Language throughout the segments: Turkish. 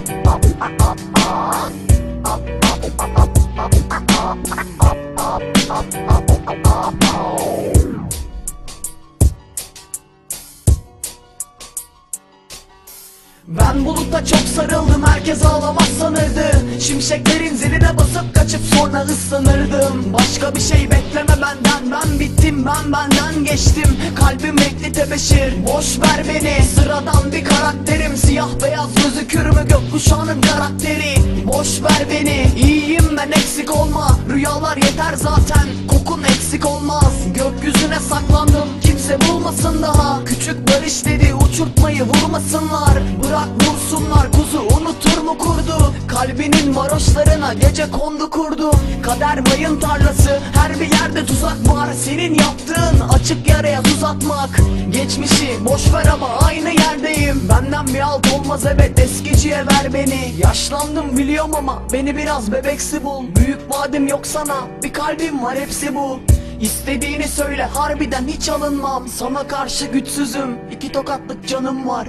Ben buluta çok sarıldım herkes ağlamaz sanırdı. Şimşeklerin ziline basıp kaçıp sonra ıslanırdım. Başka bir şey bekleme benden ben bittim ben benden geçtim tebeşir boş ver beni. Sıradan bir karakterim. Siyah beyaz gözükür mü gökkuşağının karakteri? Boş ver beni. İyiyim ben eksik olma. Rüyalar yeter zaten. Kokun eksik olmaz. Gökyüzüne saklandım. Kimse bulmasın daha. Küçük barış dedi uçurtmayı vurmasınlar. Bırak vursunlar kuzu unutur mu kurdu? Kalbinin varoşlarına gece kondu kurdu. Kader mayın tarlası yerde tuzak var Senin yaptığın? Açık yaraya tuz atmak. Geçmişi boş ver ama aynı yerdeyim. Benden bir alt olmaz evet eskiciye ver beni. Yaşlandım biliyorum ama beni biraz bebeksi bul. Büyük vadim yok sana bir kalbim var hepsi bu. İstediğini söyle harbiden hiç alınmam. Sana karşı güçsüzüm iki tokatlık canım var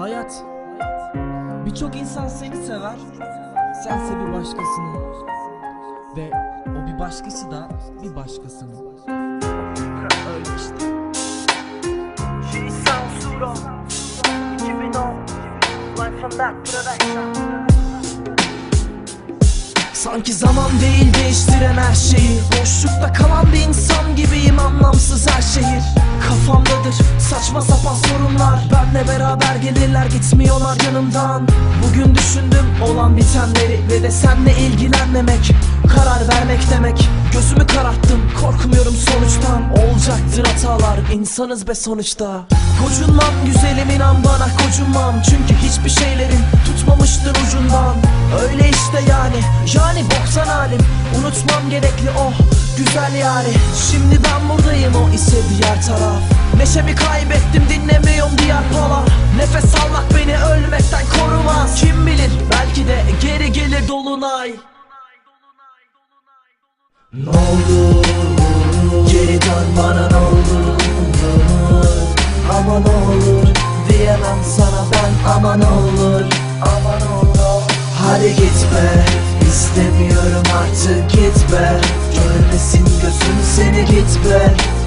Hayat. Birçok insan seni sever Sense bir başkasını. Ve o bir başkası da bir başkasını. Öyle işte. Şiisan Suro 2010 Live from that production Sanki zaman değil değiştiren her şeyi. Boşlukta kalan bir insan gibiyim anlamsız her şehir. Kafamdadır saçma sapan sorunlar Benle beraber gelirler gitmiyorlar yanımdan. Bugün düşündüm olan bitenleri Ve de senle ilgilenmemek. Karar vermek demek Gözümü kararttım korkmuyorum sonuçtan. Olacaktır hatalar insanız be sonuçta. Gocunmam güzelim inan bana gocunmam. Çünkü hiçbir şeylerin tutmamıştır ucundan. Öyle işte yani yani boksan halim. Unutmam gerekli o güzel yani. Şimdi ben buradayım o ise diğer taraf. Neşemi kaybettim dinlemiyorum diğer pola Nefes almak beni ölmekten korumaz. Kim bilir belki de geri gelir dolunay. Ne oldu? Geri dön bana ne olur Aman olur diyemem sana ben aman olur? Aman olur? Hadi gitme istemiyorum artık gitme. Gör seni git